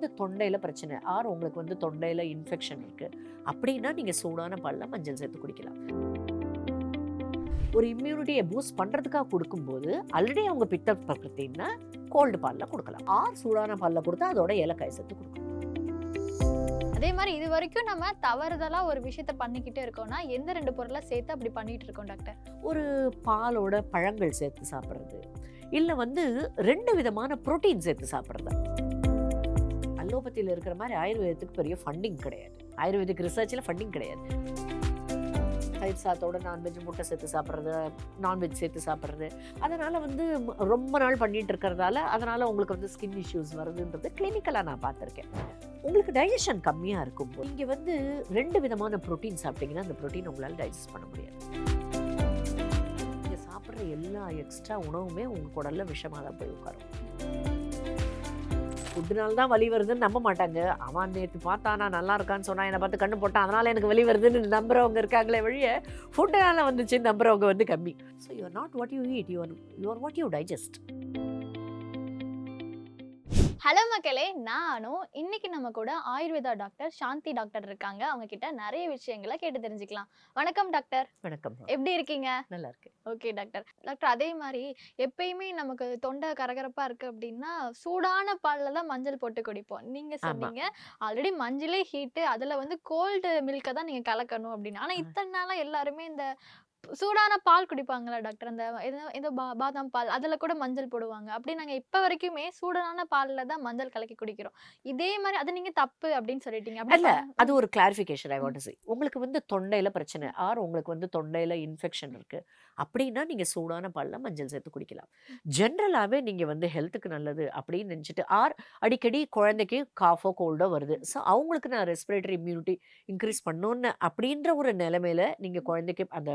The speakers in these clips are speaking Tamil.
வந்து தொண்டையில் பிரச்சனை. ஆர் உங்களுக்கு வந்து தொண்டையில் இன்ஃபெக்ஷன் இருக்குது அப்படின்னா நீங்கள் சூடான பாலில் மஞ்சள் சேர்த்து குடிக்கலாம். ஒரு இம்யூனிட்டியை பூஸ்ட் பண்ணுறதுக்காக கொடுக்கும்போது ஆல்ரெடி அவங்க பித்த பிரகிருத்தின்னா கோல்டு பாலில் கொடுக்கலாம். ஆர் சூடான பாலில் கொடுத்தா அதோட ஏலக்காய் சேர்த்து கொடுக்கலாம். அதே மாதிரி இது வரைக்கும் நம்ம தவறுதலா ஒரு விஷயத்த பண்ணிக்கிட்டே இருக்கோம்னா எந்த ரெண்டு பொருளை சேர்த்து அப்படி பண்ணிட்டு இருக்கோம் டாக்டர்? ஒரு பாலோட பழங்கள் சேர்த்து சாப்பிட்றது. இல்லை வந்து ரெண்டு விதமான புரோட்டீன் சேர்த்து சாப்பிட்றது. அலோபதியில் இருக்கிற மாதிரி ஆயுர்வேதத்துக்கு பெரிய ஃபண்டிங் கிடையாது. ஆயுர்வேதிக் ரிசர்ச்சில் ஃபண்டிங் கிடையாது. தயிர் சாத்தோட நான்வெஜ் முட்டை சேர்த்து சாப்பிட்றது நான்வெஜ் சேர்த்து சாப்பிட்றது. அதனால் வந்து ரொம்ப நாள் பண்ணிகிட்டு இருக்கிறதால அதனால் உங்களுக்கு வந்து ஸ்கின் இஷ்யூஸ் வருதுன்றது கிளினிக்கலாக நான் பார்த்துருக்கேன். உங்களுக்கு டைஜஷன் கம்மியாக இருக்கும் இங்கே வந்து ரெண்டு விதமான புரோட்டீன் சாப்பிட்டீங்கன்னா அந்த ப்ரோட்டீன் உங்களால் டைஜஸ்ட் பண்ண முடியாது. நீங்கள் சாப்பிட்ற எல்லா எக்ஸ்ட்ரா உணவுமே உங்கள் குடலில் விஷமாக தான் போய் உட்காரும். ஃபுட்டுனால தான் வலி வருதுன்னு நம்ப மாட்டாங்க. அவன் நேற்று பார்த்தா நான் நல்லா இருக்கான்னு சொன்னா என்னை பார்த்து கண்ணு போட்டான். அதனால் எனக்கு வலி வருதுன்னு நம்புறவங்க இருக்காங்களே வழிய ஃபுட்டுனால வந்துச்சு நம்புறவங்க வந்து கம்மி. So you're not what you eat you're you're what you digest hello மக்களே நானும் இன்னைக்கு நம்ம கூட ஆயுர்வேதா டாக்டர் சாந்தி டாக்டர் இருக்காங்க. அவங்க கிட்ட நிறைய விஷயங்களை கேட்டு தெரிஞ்சுக்கலாம். வணக்கம் டாக்டர். வணக்கம். எப்படி இருக்கீங்க? நல்லா இருக்கு ஓகே டாக்டர். டாக்டர் அதே மாதிரி எப்பயுமே நமக்கு தொண்டை கரகரப்பா இருக்கு அப்படின்னா சூடான பால்ல தான் மஞ்சள் போட்டு குடிப்போம். நீங்க. சொன்னீங்க ஆல்ரெடி மஞ்சளே ஹீட்டு அதுல வந்து கோல்டு மில்கை தான் நீங்க கலக்கணும் அப்படின்னு. ஆனா. இத்தனை நாளா எல்லாருமே இந்த சூடான பால் குடிப்பாங்களா டாக்டர்? அந்த பா- பாதாம் பால் அதுல கூட மஞ்சள் போடுவாங்க. அப்படி நாங்க இப்ப வரைக்குமே சூடான பால்ல தான் மஞ்சள் கலக்கி குடிக்கிறோம். இதே மாதிரி அது நீங்க தப்பு அப்படின்னு சொல்லிட்டீங்க. பண்ண- அது ஒரு கிளாரிஃபிகேஷன் ஐ வாண்ட் சே உங்களுக்கு வந்து தொண்டையில் பிரச்சனை. ஆர் உங்களுக்கு வந்து தொண்டையில் இன்ஃபெக்ஷன் இருக்கு. அப்படின்னா நீங்கள் சூடான பாலில் மஞ்சள் சேர்த்து குடிக்கலாம். ஜென்ரலாகவே நீங்கள் வந்து ஹெல்த்துக்கு நல்லது அப்படின்னு நினச்சிட்டு ஆர் அடிக்கடி குழந்தைக்கு காஃபோ கோல்டோ வருது. ஸோ அவங்களுக்கு நான் ரெஸ்பிரேட்டரி இம்யூனிட்டி இன்க்ரீஸ் பண்ணணுன்னு அப்படின்ற ஒரு நிலைமையில நீங்கள் குழந்தைக்கு அந்த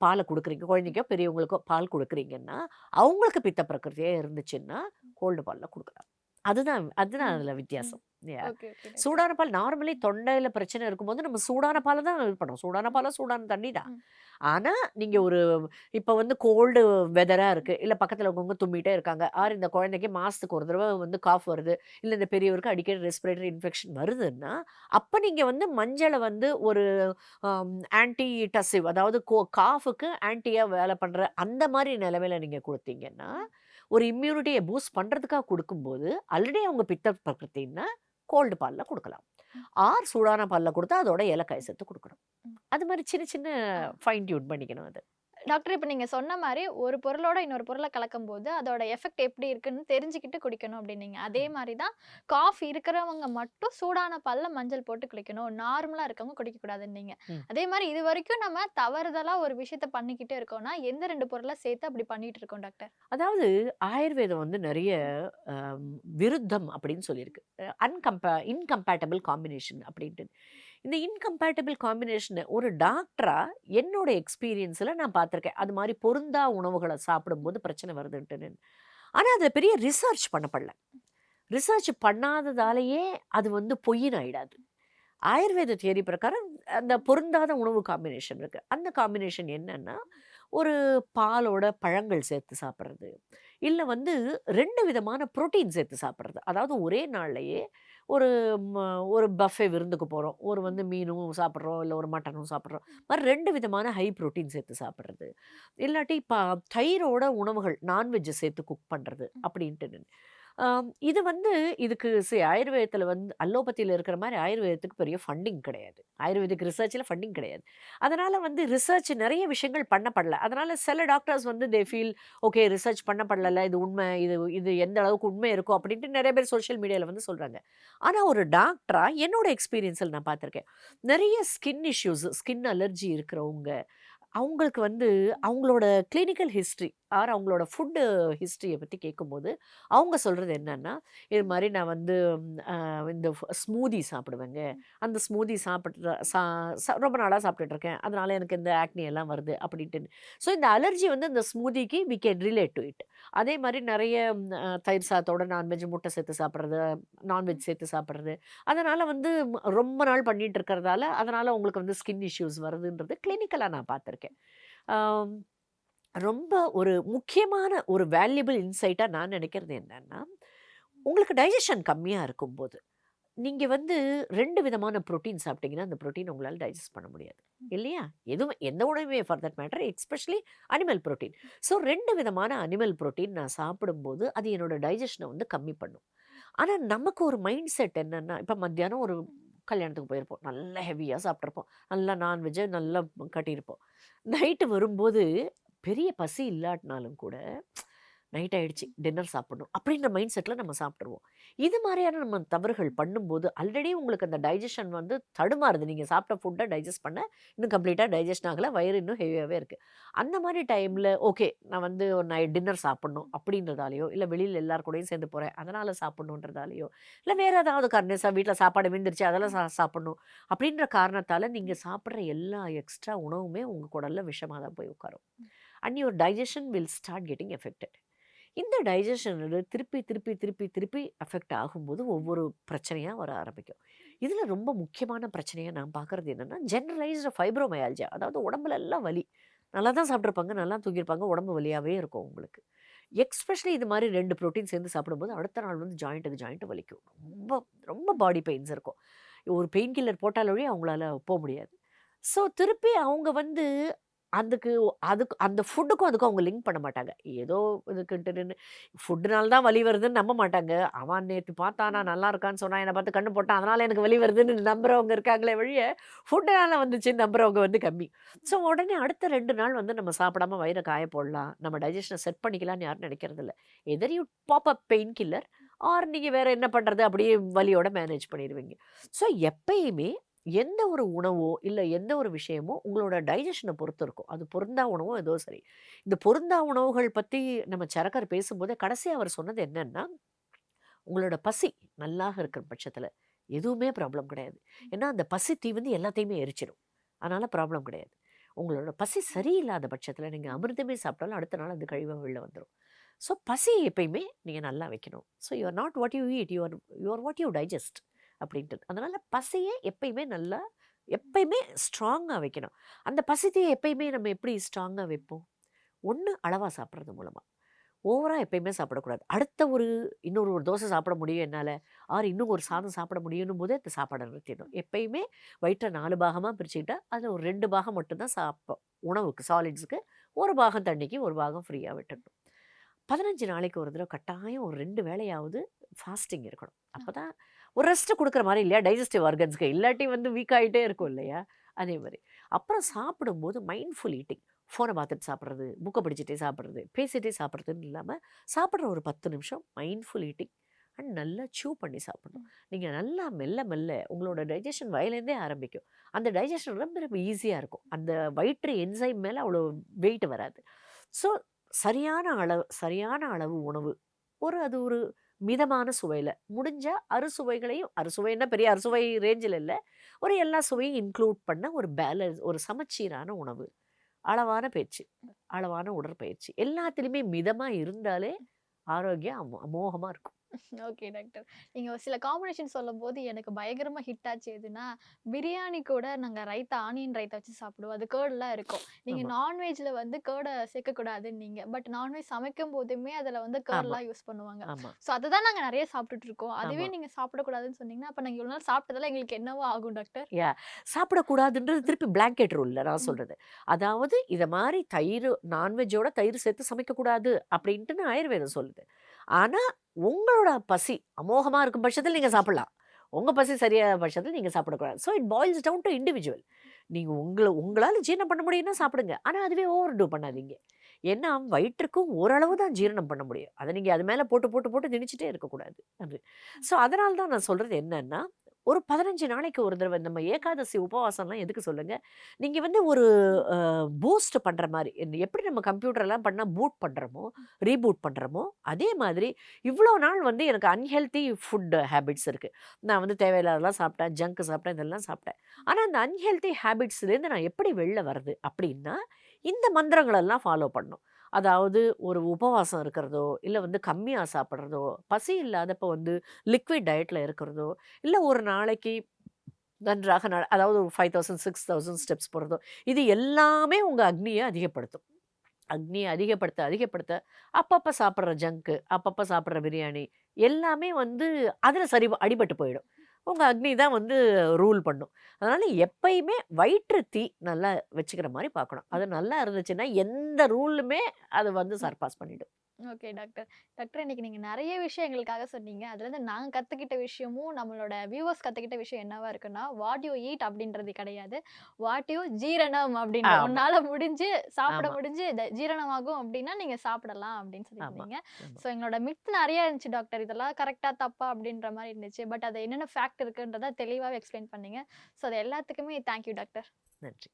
பாலை கொடுக்குறீங்க. குழந்தைக்கோ பெரியவங்களுக்கோ பால் கொடுக்குறீங்கன்னா அவங்களுக்கு பித்த பிரகிருதியே இருந்துச்சுன்னா கோல்டு பாலில் கொடுக்கலாம். அதுதான் அதுதான் அதில் வித்தியாசம். சூடான பால் நார்மலி தொண்டையில் பிரச்சனை இருக்கும்போது நம்ம சூடான பாலை தான் இது பண்ணுவோம். சூடான பாலா சூடான தண்ணி தான். ஆனால் நீங்கள் ஒரு இப்போ வந்து கோல்டு வெதராக இருக்குது இல்லை பக்கத்தில் இருக்கவங்க தும்மிட்டே இருக்காங்க. ஆர் இந்த குழந்தைக்கு மாதத்துக்கு ஒரு தடவை வந்து காஃப் வருது? இல்லை இந்த பெரியவருக்கு அடிக்கடி ரெஸ்பிரேட்டரி இன்ஃபெக்ஷன் வருதுன்னா அப்போ நீங்கள் வந்து மஞ்சளை வந்து ஒரு ஆன்டி டசிவ் அதாவது கோ காஃபுக்கு ஆன்டியாக வேலை பண்ணுற அந்த மாதிரி நிலைமையில நீங்கள் கொடுத்தீங்கன்னா ஒரு இம்யூனிட்டியை பூஸ்ட் பண்ணுறதுக்காக கொடுக்கும்போது ஆல்ரெடி அவங்க பித்த பிரகிருத்தின்னா கோல்டு பாலில் கொடுக்கலாம். ஆர் சூடான பாலில் கொடுத்தா அதோட ஏலக்காய் சேர்த்து கொடுக்கணும். அது மாதிரி சின்ன சின்ன ஃபைன் டியூன் பண்ணிக்கணும் அது. டாக்டர் இப்போ நீங்க சொன்ன மாதிரி ஒரு பொருளோட இன்னொரு பொருளை கலக்கும் போது அதோட எஃபெக்ட் எப்படி இருக்குன்னு தெரிஞ்சுக்கிட்டு குடிக்கணும் அப்படின்னீங்க. அதே மாதிரி தான் காஃப் இருக்கிறவங்க மட்டும் சூடான பால்ல மஞ்சள் போட்டு குளிக்கணும். நார்மலா இருக்கவங்க குடிக்க கூடாதுன்னீங்க ம். அதே மாதிரி இது வரைக்கும் நம்ம தவறுதலா ஒரு விஷயத்த பண்ணிக்கிட்டே இருக்கோம்னா எந்த ரெண்டு பொருளை சேர்த்து அப்படி பண்ணிட்டு இருக்கோம் டாக்டர்? அதாவது ஆயுர்வேதம் வந்து நிறைய விருத்தம் அப்படின்னு சொல்லியிருக்கு. அன்கம்பே இன்கம்பேட்டபிள் காம்பினேஷன் அப்படின்ட்டு. இந்த இன்கம்பேட்டபிள் காம்பினேஷனை ஒரு டாக்டராக என்னோட எக்ஸ்பீரியன்ஸில் நான் பார்த்துருக்கேன். அது மாதிரி பொருந்தா உணவுகளை சாப்பிடும்போது பிரச்சனை வருதுன்ட்டுன்னு ஆனால் அதில் பெரிய ரிசர்ச் பண்ணப்படல. ரிசர்ச் பண்ணாததாலேயே அது வந்து பொய்யின் ஆயிடாது. ஆயுர்வேத தியரி பிரகாரம் அந்த பொருந்தாத உணவு காம்பினேஷன் இருக்குது அந்த காம்பினேஷன் என்னன்னா ஒரு பாலோட பழங்கள் சேர்த்து சாப்பிட்றது. இல்லை வந்து ரெண்டு விதமான புரோட்டீன் சேர்த்து சாப்பிட்றது. அதாவது ஒரே நாள்லையே ஒரு ஒரு பஃபே விருந்துக்கு போகிறோம் ஒரு வந்து மீனும் சாப்பிட்றோம் இல்லை ஒரு மட்டனும் சாப்பிட்றோம். மாதிரி ரெண்டு விதமான ஹை புரோட்டீன் சேர்த்து சாப்பிட்றது. இல்லாட்டி ப தயிரோட உணவுகள் நான்வெஜ்ஜை சேர்த்து குக் பண்ணுறது அப்படின்ட்டு ஆம், இது வந்து இதுக்கு சரி ஆயுர்வேதத்தில் வந்து அலோபதியில் இருக்கிற மாதிரி ஆயுர்வேதத்துக்கு பெரிய ஃபண்டிங் கிடையாது. ஆயுர்வேதிக் ரிசர்ச்சில் ஃபண்டிங் கிடையாது. அதனால் வந்து ரிசர்ச் நிறைய விஷயங்கள் பண்ணப்படல. அதனால் சில டாக்டர்ஸ் வந்து தே ஃபீல் ஓகே ரிசர்ச் பண்ணப்படல இது உண்மை இது இது எந்த அளவுக்கு உண்மை இருக்கும் அப்படின்ட்டு நிறைய பேர் சோஷியல் மீடியாவில் வந்து சொல்கிறாங்க ஆனால் ஒரு டாக்டராக என்னோட எக்ஸ்பீரியன்ஸில் நான் பார்த்துருக்கேன். நிறைய ஸ்கின் இஷ்யூஸ் ஸ்கின் அலர்ஜி இருக்கிறவங்க அவங்களுக்கு வந்து அவங்களோட கிளினிக்கல் ஹிஸ்ட்ரி ஆர் அவங்களோட ஃபுட்டு ஹிஸ்ட்ரியை பற்றி கேட்கும்போது அவங்க சொல்கிறது என்னன்னா இது மாதிரி நான் வந்து இந்த ஸ்மூதி சாப்பிடுவேங்க. அந்த ஸ்மூதி சாப்பிட்ற சா ரொம்ப நாளாக சாப்பிட்டுட்டு இருக்கேன். அதனால எனக்கு இந்த ஆக்னி எல்லாம் வருது அப்படின்ட்டு. ஸோ இந்த அலர்ஜி வந்து இந்த ஸ்மூதிக்கு we can relate to it அதே மாதிரி நிறைய தயிர் சாத்தோட நான்வெஜ் முட்டை சேர்த்து சாப்பிட்றது நான்வெஜ் சேர்த்து சாப்பிட்றது. அதனால் வந்து ரொம்ப நாள் பண்ணிட்டு இருக்கிறதால அதனால் உங்களுக்கு வந்து ஸ்கின் இஷ்யூஸ் வருதுன்றது கிளினிக்கலாக நான் பார்த்துருக்கேன். ஆம், ரொம்ப ஒரு முக்கியமான ஒரு வேல்யூபிள் இன்சைட்டாக நான் நினைக்கிறது என்னன்னா உங்களுக்கு டைஜஷன் கம்மியாக இருக்கும்போது நீங்க வந்து 2 விதமான புரோட்டீன் சாப்பிட்டீங்கன்னா, அந்த புரோட்டீன் உங்களால டைஜஸ்ட் பண்ண முடியாது. இல்லையா? எதுவுமே எந்த உணவுமே for that matter especially animal protein. So 2 விதமான அனிமல் புரோட்டீன் நான் சாப்பிடும்போது, அது என்னோட டைஜஷன வந்து கம்மி பண்ணும். ஆனா நமக்கு ஒரு மைண்ட் செட் என்னன்னா, இப்ப மத்தியானம் ஒரு கல்யாணத்துக்கு போயிருப்போம். நல்லா ஹெவியாக சாப்பிட்ருப்போம் நல்லா நான்வெஜ்ஜ நல்லா கட்டியிருப்போம். நைட்டு வரும்போது பெரிய பசி இல்லாட்டினாலும் கூட, நைட் ஆயிடுச்சு டின்னர் சாப்பிடணும். அப்படின்ற மைண்ட் செட்ல நம்ம சாப்பிட்டுருவோம். இது மாரியான நம்ம தவறுகள் பண்ணும்போது, ஆல்ரெடி உங்களுக்கு அந்த டைஜஷன் வந்து தடுமாறுது. நீங்க சாப்பிட்ட ஃபுட்ட டைஜஸ்ட் பண்ண இன்னும் கம்ப்ளீட்டா டைஜஸ்ட் ஆகல. வயிறு இன்னும் ஹெவியாவே இருக்கு. அந்த மாரி டைம்ல ஓகே நான் வந்து ஒரு நைட் டின்னர் சாப்பிடணும் அப்படின்றதாலயோ, இல்ல வெளியில எல்லார் கூடயும் சேர்ந்து போறேன். அதனால சாப்பிடணுன்றதாலயோ, இல்ல வேற ஏதாவது காரணம் வீட்ல சாப்பாடு மீந்துருச்சு அதெல்லாம் சா சாப்பிடணும். அப்படின்ற காரணத்தால நீங்க சாப்பிடுற எல்லா எக்ஸ்ட்ரா உணவுமே உங்க குடல்ல விஷமா தான் போய் உட்காரும். And your digestion will start getting affected. இந்த டைஜஷன் திருப்பி, திருப்பி, திருப்பி, திருப்பி அஃபெக்ட் ஆகும்போது ஒவ்வொரு பிரச்சனையாக வர ஆரம்பிக்கும். இதில் ரொம்ப முக்கியமான பிரச்சனையாக நான் பார்க்குறது என்னென்னா ஜெனரலைஸ்டு ஃபைப்ரோமயால்ஜியா அதாவது உடம்புல எல்லாம் வலி. நல்லா தான் சாப்பிட்ருப்பாங்க நல்லா தூங்கியிருப்பாங்க. உடம்பு வலியாகவே இருக்கும் உங்களுக்கு. எக்ஸ்பெஷலி இது மாதிரி ரெண்டு ப்ரோட்டீன் சேர்ந்து சாப்பிடும்போது, அடுத்த நாள் வந்து ஜாயிண்ட்டுக்கு ஜாயிண்ட் வலிக்கும். ரொம்ப ரொம்ப பாடி பெயின்ஸ் இருக்கும். ஒரு பெயின் கில்லர் போட்டால் அவங்களால போக முடியாது. ஸோ திருப்பி அவங்க வந்து அதுக்கு அதுக்கு அந்த ஃபுட்டுக்கும் அதுக்கும் அவங்க லிங்க் பண்ண மாட்டாங்க. ஏதோ இதுக்குன்ட்டுன்னு ஃபுட்டுனால தான் வலி வருதுன்னு நம்ப மாட்டாங்க. அவன் நேத்து பார்த்தானா நல்லா இருக்கான்னு சொன்னா, என்ன பார்த்து கண்ணு போட்டான். அதனால எனக்கு வலி வருதுன்னு நம்புறவங்க இருக்காங்களே ஒழிய, ஃபுட்டுனால வந்துச்சுன்னு நம்புறவங்க வந்து கம்மி. ஸோ உடனே அடுத்த 2 நாள் வந்து நம்ம சாப்பிடாம வயிற காய போடலாம். நம்ம டைஜஷன செட் பண்ணிக்கலாம்னு யாரும் நினைக்கிறதில்ல. Either you pop up painkiller or நீங்க வேற என்ன பண்றது அப்படியே வலியோட மேனேஜ் பண்ணிருவீங்க. ஸோ எப்பயுமே எந்த ஒரு உணவோ, இல்ல எந்த ஒரு விஷயமோ உங்களோட டைஜஷன பொறுத்து இருக்கும். அது பொருந்தா உணவோ ஏதோ சரி. இந்த பொருந்தா உணவுகள் பத்தி நம்ம சரக்கர் பேசும்போதே கடைசியா அவர் சொன்னது என்னன்னா, உங்களோட பசி நல்லாக இருக்கிற பட்சத்துல எதுவுமே ப்ராப்ளம் கிடையாது. ஏன்னா அந்த பசி தீ வந்து எல்லாத்தையுமே எரிச்சிரும். அதனால ப்ராப்ளம் கிடையாது. உங்களோட பசி சரியில்லாத பட்சத்துல நீங்க அமிர்தமே சாப்பிட்டாலும் அடுத்த நாள் அந்த கழிவா வெளில வந்துரும். ஸோ பசி எப்பயுமே நீங்க நல்லா வைக்கணும். So you are not what you eat. You are you are what you digest அப்படின்ட்டு. அதனால பசிய எப்பயுமே நல்லா எப்பயுமே ஸ்ட்ராங்கா வைக்கணும். அந்த பசி தீய எப்பயுமே நம்ம எப்படி ஸ்ட்ராங்கா வைப்போம்? ஒண்ணு அளவா சாப்பிடுறது மூலமா. ஓவரா எப்பயுமே சாப்பிடக்கூடாது. அடுத்த ஒரு இன்னொரு ஒரு தோசை சாப்பிட முடியும் என்னால. ஆர் இன்னும் ஒரு சாதம் சாப்பிட முடியும்னும் போதே அந்த சாப்பாட நிறுத்திடணும். எப்பயுமே வயிற்ற 4 பாகமா பிரிச்சுக்கிட்டா, அதுல ஒரு 2 பாகம் மட்டும் தான் சாப்ப உணவுக்கு சாலிட்ஸ்க்கு. ஒரு பாகம் தண்ணிக்கு, ஒரு பாகம் ஃப்ரீயா விட்டுடணும். 15 நாளைக்கு ஒரு தடவ கட்டாயம் ஒரு 2 வேளையாவது ஃபாஸ்டிங் இருக்கணும். அப்பதான் ஒரு ரெஸ்ட் குடுக்குற மாரி இல்லையா? டைஜஸ்டிவ் ஆர்கன்ஸ்க்கு. இல்லாட்டி வந்து வீக் ஆயிட்டே இருக்கும் இல்லையா? அதே மாரி. அப்புறம் சாப்பிடும்போது மைண்ட்ஃபுல் ஈட்டிங். ஃபோன பார்த்துட்டு சாப்பிடுறது, புக்க படிச்சுட்டே சாப்பிடுறது, பேசிட்டே சாப்பிடுறதுன்னு இல்லாம, சாப்பிடுற ஒரு 10 நிமிஷம் மைண்ட்ஃபுல் ஈட்டிங் அண்ட் நல்லா சூ பண்ணி சாப்பிடணும். நீங்க நல்லா மெல்ல மெல்ல உங்களோட டைஜஷன் வாயிலேருந்தே ஆரம்பிக்கும். அந்த டைஜஷன் ரொம்ப ரொம்ப ஈஸியா இருக்கும். அந்த வயிற்று என்சைம் மேல அவ்வளோ வெயிட் வராது. ஸோ சரியான அளவு சரியான அளவு உணவு. ஒரு அது ஒரு மிதமான சுவையில் முடிஞ்சால் அறுசுவைகளையும் அறுசுவைன்னா பெரிய அறுசுவை ரேஞ்சில் இல்லை ஒரு எல்லா சுவையும் இன்க்ளூட் பண்ண ஒரு பேலன்ஸ் ஒரு சமச்சீரான உணவு. அளவான பயிற்சி அளவான உடற்பயிற்சி. எல்லாத்துலேயுமே மிதமாக இருந்தாலே ஆரோக்கியம் அமோ அமோகமாக இருக்கும். Okay doctor. நீங்க ஒரு சில காம்பினேஷன் சொல்லும்போது எனக்கு பயங்கரமா ஹிட் ஆச்சு எதுன்னா, பிரியாணி கூட நாங்க ரைத்தா ஆனியன் ரைத்தா வச்சு சாப்பிடுவோம். அது கர்ட்லாம் இருக்கும். நீங்க ஆமா. நான்வெஜ்ல வந்து கர்ட சேர்க்கக்கூடாதுன்னீங்க. பட் நான்வெஜ் சமைக்கும் போதுமே அதுல வந்து. கர்ட்லாம் யூஸ் பண்ணுவாங்க. ஸோ அதுதான் நாங்க நெறைய சாப்பிட்டுட்டு இருக்கோம். அதுவே ஆமா. நீங்க சாப்பிடக்கூடாதுன்னு சொன்னீங்கன்னா, அப்ப நாங்க இவ்வளோ நாள் சாப்பிட்டதெல்லாம் எங்களுக்கு என்னவோ ஆகும் டாக்டர்? யா சாப்பிடக்கூடாதுன்றது திருப்பி பிளாங்கெட் ரூல்ல நான் ம். சொல்றது. அதாவது இத மாரி தயிரு நான்வெஜ்ஜோட தயிர் சேர்த்து சமைக்கக்கூடாது அப்படின்ட்டுன்னு ஆயுர்வேதம் சொல்லுது. ஆனால் உங்களோட பசி அமோகமாக இருக்கும் பட்சத்தில் நீங்கள் சாப்பிட்லாம் உங்கள் பசி சரியாக பட்சத்தில் நீங்கள் சாப்பிடக்கூடாது. So it boils down to individual. நீங்கள் உங்களை உங்களால் ஜீரணம் பண்ண முடியும்னா சாப்பிடுங்க. ஆனால் அதுவே ஓவர் டூ பண்ணாதீங்க. ஏன்னா வயிற்றுக்கும் ஓரளவு தான் ஜீரணம் பண்ண முடியும். அதை நீங்கள் அது மேலே போட்டு, போட்டு, போட்டு திணிச்சிட்டே இருக்கக்கூடாது. அது. ஸோ அதனால தான் நான் சொல்கிறது என்னன்னா, ஒரு 15 நாளைக்கு ஒரு தடவ நம்ம ஏகாதசி உபவாசம்லாம் எதுக்கு சொல்லுங்க? நீங்க வந்து ஒரு பூஸ்ட் பண்ற மாரி. எப்படி நம்ம கம்ப்யூட்டர்லாம் பண்ணா பூட் பண்றோமோ, ரீபூட் பண்றோமோ, அதே மாதிரி இவ்ளோ நாள் வந்து எனக்கு அன்ஹெல்தி ஃபுட் ஹேபிட்ஸ் இருக்கு. நான் வந்து தேவையில்லாததெல்லாம் சாப்பிட்டேன், ஜங்க் சாப்பிட்டேன், இதெல்லாம் சாப்பிட்டேன். ஆனா அந்த அன்ஹெல்தி ஹேபிட்ஸ்லேருந்து நான் எப்படி வெளில வர்றது? அப்படின்னா, இந்த மந்திரங்களெல்லாம் ஃபாலோ பண்ணணும். அதாவது ஒரு உபவாசம் இருக்கிறதோ, இல்லை வந்து கம்மியாக சாப்பிட்றதோ பசி இல்லாதப்ப வந்து லிக்விட் டயட்டில் இருக்கிறதோ, இல்லை ஒரு நாளைக்கு நன்றாக அதாவது ஒரு 5000, 6000 ஸ்டெப்ஸ் போடுறதோ இது எல்லாமே உங்கள் அக்னியை அதிகப்படுத்தும். அக்னியை அதிகப்படுத்த, அதிகப்படுத்த அப்பப்போ சாப்பிட்ற ஜங்க்கு அப்பப்போ சாப்பிட்ற பிரியாணி எல்லாமே வந்து அதில் சரி அடிபட்டு போயிடும். உங்க அக்னி தான் வந்து ரூல் பண்ணும். அதனால எப்பயுமே வயிற்று தீ நல்லா வச்சுக்கிற மாரி பார்க்கணும். அது நல்லா இருந்துச்சுன்னா, எந்த ரூலுமே அது வந்து. சர்பாஸ் பண்ணிடும். Okay doctor. டாக்டர் இன்னைக்கு நீங்க நெறைய விஷயம் எங்களுக்காக சொன்னீங்க. அதுலேருந்து நாங்க கத்துக்கிட்ட விஷயமும், நம்மளோட வியூவர்ஸ் கத்துக்கிட்ட விஷயம் என்னவா இருக்குன்னா, வாட் யூ ஈட் அப்படின்றது கிடையாது. வாட் யூ ஜீரணம் அப்படின்னு. உன்னால முடிஞ்சு சாப்பிட. முடிஞ்சு ஜீரணமாகும் அப்படின்னா, நீங்க சாப்பிடலாம் அப்படின்னு. சொல்லியிருந்தீங்க. ஸோ எங்களோட மித் நெறைய இருந்துச்சு டாக்டர். இதெல்லாம் கரெக்ட்டா, தப்பா அப்படின்ற மாரி இருந்துச்சு. பட் அது என்னென்ன ஃபேக்ட் இருக்குன்றத தெளிவாவே எக்ஸ்பிளைன் பண்ணீங்க. ஸோ அது எல்லாத்துக்குமே தேங்க் யூ டாக்டர். நன்றி.